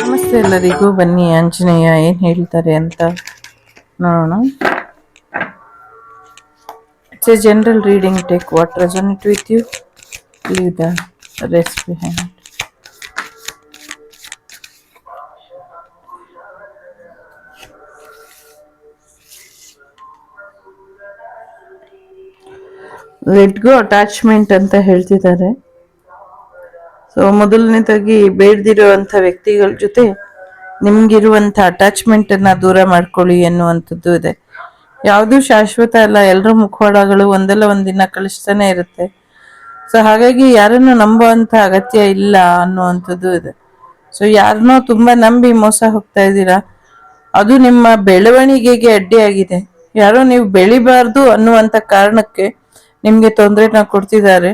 ನಮಸ್ತೆ ಎಲ್ಲರಿಗೂ, ಬನ್ನಿ ಆಂಜನೇಯ ಏನು ಹೇಳ್ತಾರೆ ಅಂತ ನೋಡೋಣ. It's a general reading take what resonate with you leave the rest behind let go attachment ಅಂತ ಹೇಳ್ತಿದ್ದಾರೆ. ಸೊ ಮೊದಲನೇದಾಗಿ ಬೇಡದಿರುವಂಥ ವ್ಯಕ್ತಿಗಳ ಜೊತೆ ನಿಮಗಿರುವಂಥ ಅಟ್ಯಾಚ್ಮೆಂಟ್ ಅನ್ನ ದೂರ ಮಾಡ್ಕೊಳ್ಳಿ ಅನ್ನುವಂಥದ್ದು ಇದೆ. ಯಾವುದೂ ಶಾಶ್ವತ ಅಲ್ಲ ಎಲ್ಲರ ಮುಖವಾಡಗಳು ಒಂದಲ್ಲ ಒಂದಿನ ಕಳಿಸ್ತಾನೆ ಇರುತ್ತೆ. ಸೊ ಹಾಗಾಗಿ ಯಾರನ್ನು ನಂಬುವಂಥ ಅಗತ್ಯ ಇಲ್ಲ ಅನ್ನುವಂಥದ್ದು ಇದೆ. ಸೊ ಯಾರನ್ನೋ ತುಂಬ ನಂಬಿ ಮೋಸ ಹೋಗ್ತಾ ಇದ್ದೀರಾ? ಅದು ನಿಮ್ಮ ಬೆಳವಣಿಗೆಗೆ ಅಡ್ಡಿಯಾಗಿದೆ. ಯಾರೋ ನೀವು ಬೆಳಿಬಾರ್ದು ಅನ್ನುವಂಥ ಕಾರಣಕ್ಕೆ ನಿಮಗೆ ತೊಂದರೆನ ಕೊಡ್ತಿದ್ದಾರೆ.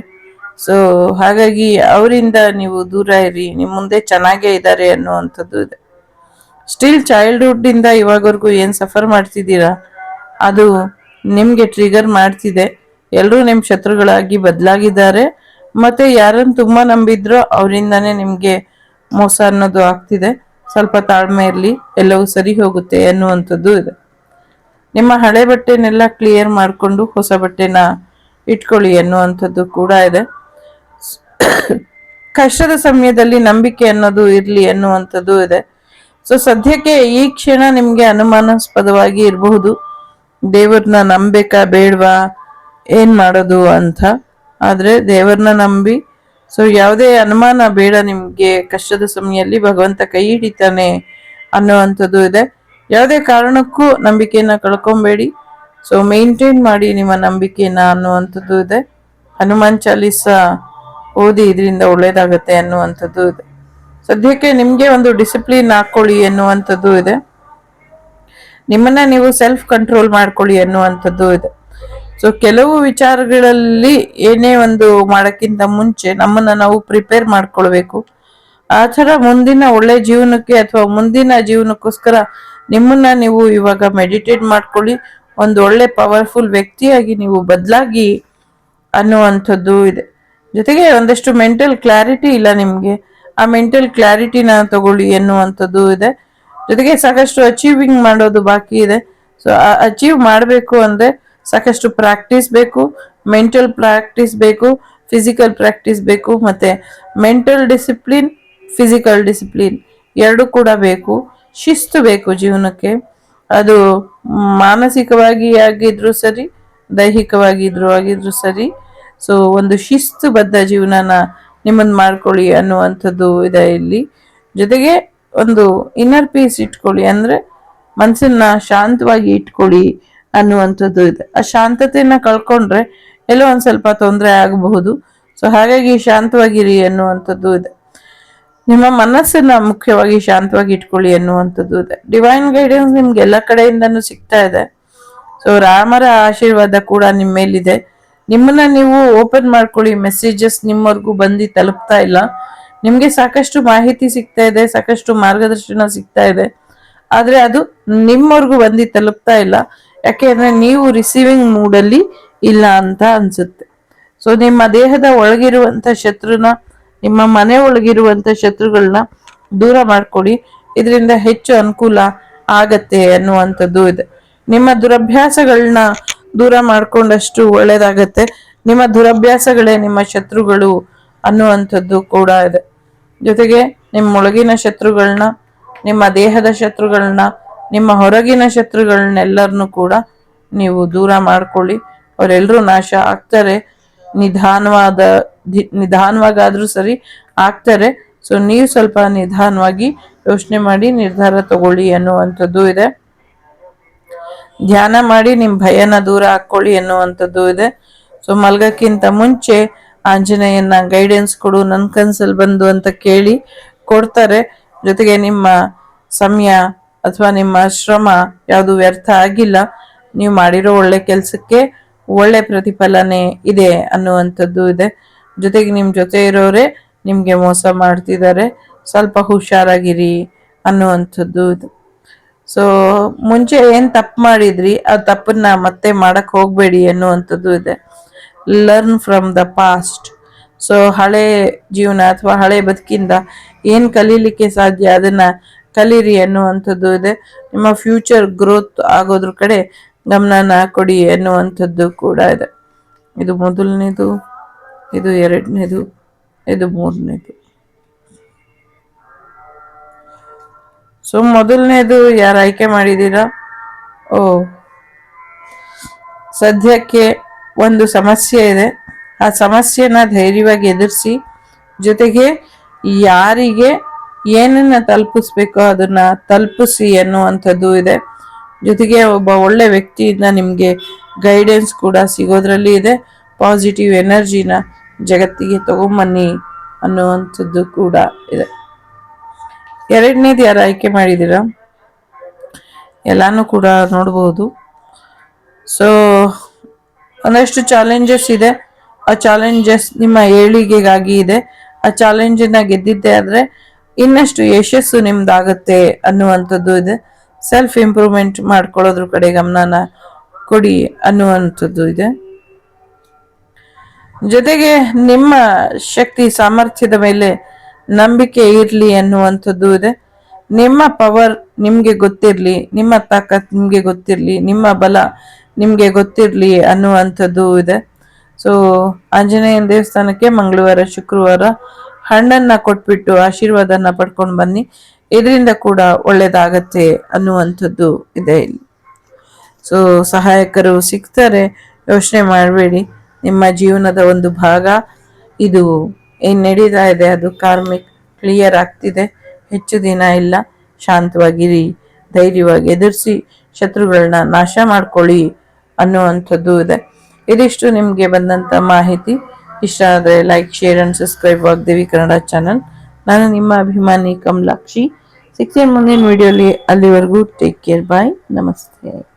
ಸೊ ಹಾಗಾಗಿ ಅವರಿಂದ ನೀವು ದೂರ ಇರಿ ನಿಮ್ಮ ಮುಂದೆ ಚೆನ್ನಾಗೇ ಇದ್ದಾರೆ ಅನ್ನುವಂಥದ್ದು ಇದೆ. ಸ್ಟಿಲ್ ಚೈಲ್ಡ್ಹುಡ್ ಇಂದ ಇವಾಗವರೆಗೂ ಏನು ಸಫರ್ ಮಾಡ್ತಿದ್ದೀರಾ? ಅದು ನಿಮಗೆ ಟ್ರಿಗರ್ ಮಾಡ್ತಿದೆ. ಎಲ್ಲರೂ ನಿಮ್ಮ ಶತ್ರುಗಳಾಗಿ ಬದಲಾಗಿದ್ದಾರೆ. ಮತ್ತೆ ಯಾರನ್ನು ತುಂಬಾ ನಂಬಿದ್ರೋ ಅವರಿಂದಾನೇ ನಿಮಗೆ ಮೋಸ ಅನ್ನೋದು ಆಗ್ತಿದೆ. ಸ್ವಲ್ಪ ತಾಳ್ಮೆ ಇರಲಿ, ಎಲ್ಲವೂ ಸರಿ ಹೋಗುತ್ತೆ ಅನ್ನುವಂಥದ್ದು ಇದೆ. ನಿಮ್ಮ ಹಳೆ ಬಟ್ಟೆನೆಲ್ಲ ಕ್ಲಿಯರ್ ಮಾಡಿಕೊಂಡು ಹೊಸ ಬಟ್ಟೆನ ಇಟ್ಕೊಳ್ಳಿ ಅನ್ನುವಂಥದ್ದು ಕೂಡ ಇದೆ. ಕಷ್ಟದ ಸಮಯದಲ್ಲಿ ನಂಬಿಕೆ ಅನ್ನೋದು ಇರ್ಲಿ ಅನ್ನುವಂಥದ್ದು ಇದೆ. ಸೊ ಸದ್ಯಕ್ಕೆ ಈ ಕ್ಷಣ ನಿಮಗೆ ಅನುಮಾನಾಸ್ಪದವಾಗಿ ಇರಬಹುದು. ದೇವ್ರನ್ನ ನಂಬೇಕಾ ಬೇಡವಾ? ಏನ್ ಮಾಡೋದು ಅಂತ. ಆದರೆ ದೇವ್ರನ್ನ ನಂಬಿ ಸೊ ಯಾವುದೇ ಅನುಮಾನ ಬೇಡ ನಿಮಗೆ ಕಷ್ಟದ ಸಮಯದಲ್ಲಿ. ಭಗವಂತ ಕೈ ಹಿಡಿತಾನೆ ಅನ್ನುವಂಥದ್ದು ಇದೆ. ಯಾವುದೇ ಕಾರಣಕ್ಕೂ ನಂಬಿಕೆಯನ್ನ ಕಳ್ಕೊಬೇಡಿ. ಸೊ ಮೇಂಟೈನ್ ಮಾಡಿ ನಿಮ್ಮ ನಂಬಿಕೆಯನ್ನ ಅನ್ನುವಂಥದ್ದು ಇದೆ. ಹನುಮಾನ್ ಚಾಲೀಸ ಓದಿ ಇದರಿಂದ ಒಳ್ಳೇದಾಗುತ್ತೆ ಅನ್ನುವಂಥದ್ದು ಇದೆ. ಸದ್ಯಕ್ಕೆ ನಿಮಗೆ ಒಂದು ಡಿಸಿಪ್ಲಿನ್ ಹಾಕೊಳ್ಳಿ ಎನ್ನುವಂಥದ್ದು ಇದೆ. ನಿಮ್ಮನ್ನ ನೀವು ಸೆಲ್ಫ್ ಕಂಟ್ರೋಲ್ ಮಾಡ್ಕೊಳ್ಳಿ ಅನ್ನುವಂಥದ್ದು ಇದೆ. ಸೊ ಕೆಲವು ವಿಚಾರಗಳಲ್ಲಿ ಏನೇ ಒಂದು ಮಾಡೋಕ್ಕಿಂತ ಮುಂಚೆ ನಮ್ಮನ್ನ ನಾವು ಪ್ರಿಪೇರ್ ಮಾಡ್ಕೊಳ್ಬೇಕು. ಆ ಥರ ಮುಂದಿನ ಒಳ್ಳೆ ಜೀವನಕ್ಕೆ ಅಥವಾ ಮುಂದಿನ ಜೀವನಕ್ಕೋಸ್ಕರ ನಿಮ್ಮನ್ನ ನೀವು ಇವಾಗ ಮೆಡಿಟೇಟ್ ಮಾಡ್ಕೊಳ್ಳಿ. ಒಂದು ಒಳ್ಳೆ ಪವರ್ಫುಲ್ ವ್ಯಕ್ತಿಯಾಗಿ ನೀವು ಬದಲಾಗಿ ಅನ್ನುವಂಥದ್ದು ಇದೆ. ಜೊತೆಗೆ ಒಂದಷ್ಟು ಮೆಂಟಲ್ ಕ್ಲಾರಿಟಿ ಇಲ್ಲ ನಿಮಗೆ. ಆ ಮೆಂಟಲ್ ಕ್ಲಾರಿಟಿನ ತಗೊಳ್ಳಿ ಎನ್ನುವಂಥದ್ದು ಇದೆ. ಜೊತೆಗೆ ಸಾಕಷ್ಟು ಅಚೀವಿಂಗ್ ಮಾಡೋದು ಬಾಕಿ ಇದೆ. ಸೊ ಅಚೀವ್ ಮಾಡಬೇಕು ಅಂದರೆ ಸಾಕಷ್ಟು ಪ್ರಾಕ್ಟೀಸ್ ಬೇಕು ಮೆಂಟಲ್ ಪ್ರಾಕ್ಟೀಸ್ ಬೇಕು ಫಿಸಿಕಲ್ ಪ್ರಾಕ್ಟೀಸ್ ಬೇಕು, ಮತ್ತು ಮೆಂಟಲ್ ಡಿಸಿಪ್ಲಿನ್ ಫಿಸಿಕಲ್ ಡಿಸಿಪ್ಲಿನ್ ಎರಡು ಕೂಡ ಬೇಕು. ಶಿಸ್ತು ಬೇಕು ಜೀವನಕ್ಕೆ. ಅದು ಮಾನಸಿಕವಾಗಿ ಆಗಿದ್ರೂ ಸರಿ, ದೈಹಿಕವಾಗಿದ್ರೂ ಆಗಿದ್ರೂ ಸರಿ. ಸೊ ಒಂದು ಶಿಸ್ತುಬದ್ಧ ಜೀವನನ ನಿಮ್ಮನ್ನು ಮಾಡ್ಕೊಳ್ಳಿ ಅನ್ನುವಂಥದ್ದು ಇದೆ ಇಲ್ಲಿ. ಜೊತೆಗೆ ಒಂದು ಇನ್ನರ್ ಪೀಸ್ ಇಟ್ಕೊಳ್ಳಿ ಅಂದ್ರೆ ಮನಸ್ಸನ್ನ ಶಾಂತವಾಗಿ ಇಟ್ಕೊಳ್ಳಿ ಅನ್ನುವಂಥದ್ದು ಇದೆ. ಆ ಶಾಂತತೆಯನ್ನು ಕಳ್ಕೊಂಡ್ರೆ ಎಲ್ಲೋ ಒಂದು ಸ್ವಲ್ಪ ತೊಂದರೆ ಆಗಬಹುದು. ಸೊ ಹಾಗಾಗಿ ಶಾಂತವಾಗಿರಿ ಅನ್ನುವಂಥದ್ದು ಇದೆ. ನಿಮ್ಮ ಮನಸ್ಸನ್ನ ಮುಖ್ಯವಾಗಿ ಶಾಂತವಾಗಿ ಇಟ್ಕೊಳ್ಳಿ ಅನ್ನುವಂಥದ್ದು ಇದೆ. ಡಿವೈನ್ ಗೈಡೆನ್ಸ್ ನಿಮ್ಗೆ ಎಲ್ಲ ಕಡೆಯಿಂದನೂ ಸಿಗ್ತಾ ಇದೆ. ಸೊ ರಾಮರ ಆಶೀರ್ವಾದ ಕೂಡ ನಿಮ್ಮ ಮೇಲಿದೆ. ನಿಮ್ಮನ್ನ ನೀವು ಓಪನ್ ಮಾಡ್ಕೊಳ್ಳಿ ಮೆಸೇಜಸ್ ನಿಮ್ಮವರೆಗೂ ಬಂದು ತಲುಪ್ತಾ ಇಲ್ಲ. ನಿಮಗೆ ಸಾಕಷ್ಟು ಮಾಹಿತಿ ಸಿಗ್ತಾ ಇದೆ, ಸಾಕಷ್ಟು ಮಾರ್ಗದರ್ಶನ ಸಿಗ್ತಾ ಇದೆ. ಆದರೆ ಅದು ನಿಮ್ಮವರೆಗೂ ಬಂದು ತಲುಪ್ತಾ ಇಲ್ಲ. ಯಾಕೆಂದ್ರೆ ನೀವು ರಿಸೀವಿಂಗ್ ಮೂಡಲ್ಲಿ ಇಲ್ಲ ಅಂತ ಅನ್ಸುತ್ತೆ. ಸೊ ನಿಮ್ಮ ದೇಹದ ಒಳಗಿರುವಂಥ ಶತ್ರುನ, ನಿಮ್ಮ ಮನೆ ಒಳಗಿರುವಂಥ ಶತ್ರುಗಳನ್ನ ದೂರ ಮಾಡಿಕೊಡಿ ಇದರಿಂದ ಹೆಚ್ಚು ಅನುಕೂಲ ಆಗತ್ತೆ ಅನ್ನುವಂಥದ್ದು ಇದೆ. ನಿಮ್ಮ ದುರಭ್ಯಾಸಗಳನ್ನ ದೂರ ಮಾಡ್ಕೊಂಡಷ್ಟು ಒಳ್ಳೇದಾಗತ್ತೆ. ನಿಮ್ಮ ದುರಭ್ಯಾಸಗಳೇ ನಿಮ್ಮ ಶತ್ರುಗಳು ಅನ್ನುವಂಥದ್ದು ಕೂಡ ಇದೆ. ಜೊತೆಗೆ ನಿಮ್ಮ ಒಳಗಿನ ಶತ್ರುಗಳನ್ನ ನಿಮ್ಮ ದೇಹದ ಶತ್ರುಗಳನ್ನ ನಿಮ್ಮ ಹೊರಗಿನ ಶತ್ರುಗಳನ್ನೆಲ್ಲರನ್ನು ಕೂಡ ನೀವು ದೂರ ಮಾಡ್ಕೊಳ್ಳಿ. ಅವರೆಲ್ಲರೂ ನಾಶ ಆಗ್ತಾರೆ. ನಿಧಾನವಾದ ನಿಧಾನವಾಗಾದ್ರೂ ಸರಿ ಆಗ್ತಾರೆ. ಸೊ, ನೀವು ಸ್ವಲ್ಪ ನಿಧಾನವಾಗಿ ಯೋಚನೆ ಮಾಡಿ ನಿರ್ಧಾರ ತಗೊಳ್ಳಿ ಅನ್ನುವಂಥದ್ದು ಇದೆ. ಧ್ಯಾನ ಮಾಡಿ ನಿಮ್ಮ ಭಯನ ದೂರ ಹಾಕ್ಕೊಳ್ಳಿ ಅನ್ನುವಂಥದ್ದು ಇದೆ. ಸೊ ಮಲ್ಗಕ್ಕಿಂತ ಮುಂಚೆ ಆಂಜನೇಯನ ಗೈಡೆನ್ಸ್ ಕೊಡು ನನ್ನ ಕನ್ಸಲ್ ಬಂದು ಅಂತ ಕೇಳಿ ಕೊಡ್ತಾರೆ. ಜೊತೆಗೆ ನಿಮ್ಮ ಸಮಯ ಅಥವಾ ನಿಮ್ಮ ಶ್ರಮ ಯಾವುದು ವ್ಯರ್ಥ ಆಗಿಲ್ಲ, ನೀವು ಮಾಡಿರೋ ಒಳ್ಳೆ ಕೆಲಸಕ್ಕೆ ಒಳ್ಳೆ ಪ್ರತಿಫಲನೆ ಇದೆ ಅನ್ನುವಂಥದ್ದು ಇದೆ. ಜೊತೆಗೆ ನಿಮ್ಮ ಜೊತೆ ಇರೋರೆ ನಿಮಗೆ ಮೋಸ ಮಾಡ್ತಿದ್ದಾರೆ. ಸ್ವಲ್ಪ ಹುಷಾರಾಗಿರಿ ಅನ್ನುವಂಥದ್ದು ಇದೆ. ಸೊ ಮುಂಚೆ ಏನ್ ತಪ್ಪು ಮಾಡಿದ್ರಿ? ಆ ತಪ್ಪನ್ನ ಮತ್ತೆ ಮಾಡಕ್ ಹೋಗ್ಬೇಡಿ ಅನ್ನುವಂಥದ್ದು ಇದೆ. Learn from the past so ಹಳೆ ಜೀವನ ಅಥವಾ ಹಳೆ ಬದುಕಿಂದ ಏನ್ ಕಲೀಲಿಕ್ಕೆ ಸಾಧ್ಯ, ಅದನ್ನ ಕಲೀರಿ ಅನ್ನುವಂಥದ್ದು ಇದೆ. ನಿಮ್ಮ ಫ್ಯೂಚರ್ ಗ್ರೋತ್ ಆಗೋದ್ರ ಕಡೆ ಗಮನನ ಕೊಡಿ ಅನ್ನುವಂಥದ್ದು ಕೂಡ ಇದೆ. ಇದು ಮೊದಲನೇದು, ಇದು ಎರಡನೇದು, ಇದು ಮೂರನೇದು. ಸೊ ಮೊದಲನೇದು ಯಾರು ಆಯ್ಕೆ ಮಾಡಿದ್ದೀರಾ ಓ. ಸದ್ಯಕ್ಕೆ ಒಂದು ಸಮಸ್ಯೆ ಇದೆ. ಆ ಸಮಸ್ಯೆನ ಧೈರ್ಯವಾಗಿ ಎದುರಿಸಿ, ಜೊತೆಗೆ ಯಾರಿಗೆ ಏನನ್ನ ತಲುಪಿಸ್ಬೇಕೋ ಅದನ್ನ ತಲುಪಿಸಿ ಅನ್ನುವಂಥದ್ದು ಇದೆ. ಜೊತೆಗೆ ಒಬ್ಬ ಒಳ್ಳೆ ವ್ಯಕ್ತಿಯಿಂದ ನಿಮಗೆ ಗೈಡೆನ್ಸ್ ಕೂಡ ಸಿಗೋದ್ರಲ್ಲಿ ಇದೆ. ಪಾಸಿಟಿವ್ ಎನರ್ಜಿನ ಜಗತ್ತಿಗೆ ತಗೊಂಬನ್ನಿ ಅನ್ನುವಂಥದ್ದು ಕೂಡ ಇದೆ. ಎರಡನೇದು ಯಾರು ಆಯ್ಕೆ ಮಾಡಿದ್ದೀರಾ? ಎಲ್ಲಾನು ಕೂಡ ನೋಡಬಹುದು ಸೊ ಒಂದಷ್ಟು ಚಾಲೆಂಜಸ್ ಇದೆ. ಆ ಚಾಲೆಂಜಸ್ ನಿಮ್ಮ ಏಳಿಗೆಗಾಗಿ ಇದೆ. ಆ ಚಾಲೆಂಜನ್ನ ಗೆದ್ದಿದ್ದೆ ಆದರೆ ಇನ್ನಷ್ಟು ಯಶಸ್ಸು ನಿಮ್ದಾಗತ್ತೆ ಅನ್ನುವಂಥದ್ದು ಇದೆ. ಸೆಲ್ಫ್ ಇಂಪ್ರೂವ್ಮೆಂಟ್ ಮಾಡ್ಕೊಳ್ಳೋದ್ರ ಕಡೆ ಗಮನನ ಕೊಡಿ ಅನ್ನುವಂಥದ್ದು ಇದೆ. ಜೊತೆಗೆ ನಿಮ್ಮ ಶಕ್ತಿ, ಸಾಮರ್ಥ್ಯದ ಮೇಲೆ ನಂಬಿಕೆ ಇರಲಿ ಅನ್ನುವಂಥದ್ದು ಇದೆ. ನಿಮ್ಮ ಪವರ್ ನಿಮಗೆ ಗೊತ್ತಿರಲಿ, ನಿಮ್ಮ ತಾಕತ್ ನಿಮಗೆ ಗೊತ್ತಿರಲಿ, ನಿಮ್ಮ ಬಲ ನಿಮಗೆ ಗೊತ್ತಿರಲಿ ಅನ್ನುವಂಥದ್ದು ಇದೆ. ಸೊ ಆಂಜನೇಯನ ದೇವಸ್ಥಾನಕ್ಕೆ ಮಂಗಳವಾರ, ಶುಕ್ರವಾರ ಹಣ್ಣನ್ನು ಕೊಟ್ಬಿಟ್ಟು ಆಶೀರ್ವಾದನ ಪಡ್ಕೊಂಡು ಬನ್ನಿ. ಇದರಿಂದ ಕೂಡ ಒಳ್ಳೆಯದಾಗತ್ತೆ ಅನ್ನುವಂಥದ್ದು ಇದೆ ಇಲ್ಲಿ. ಸೊ ಸಹಾಯಕರು ಸಿಗ್ತಾರೆ. ಯೋಚನೆ ಮಾಡಬೇಡಿ. ನಿಮ್ಮ ಜೀವನದ ಒಂದು ಭಾಗ ಇದು. ಏನ್ ನಡೀತಾ ಇದೆ? ಅದು ಕಾರ್ಮಿಕ್ ಕ್ಲಿಯರ್ ಆಗ್ತಿದೆ. ಹೆಚ್ಚು ದಿನ ಇಲ್ಲ. ಶಾಂತವಾಗಿರಿ ಧೈರ್ಯವಾಗಿ ಎದುರಿಸಿ. ಶತ್ರುಗಳನ್ನ ನಾಶ ಮಾಡ್ಕೊಳ್ಳಿ ಅನ್ನುವಂಥದ್ದು ಇದೆ. ಇದಿಷ್ಟು ನಿಮಗೆ ಬಂದಂಥ ಮಾಹಿತಿ. ಇಷ್ಟ ಆದರೆ like share and subscribe Vagdevi Kannada channel ನಾನು ನಿಮ್ಮ ಅಭಿಮಾನಿ ಕಮಲಾಕ್ಷಿ. ಸಿಕ್ಸ್ ಮುಂದಿನ ವಿಡಿಯೋಲಿ ಅಲ್ಲಿವರೆಗೂ ಟೇಕ್ ಕೇರ್ ಬಾಯ್ ನಮಸ್ತೆ.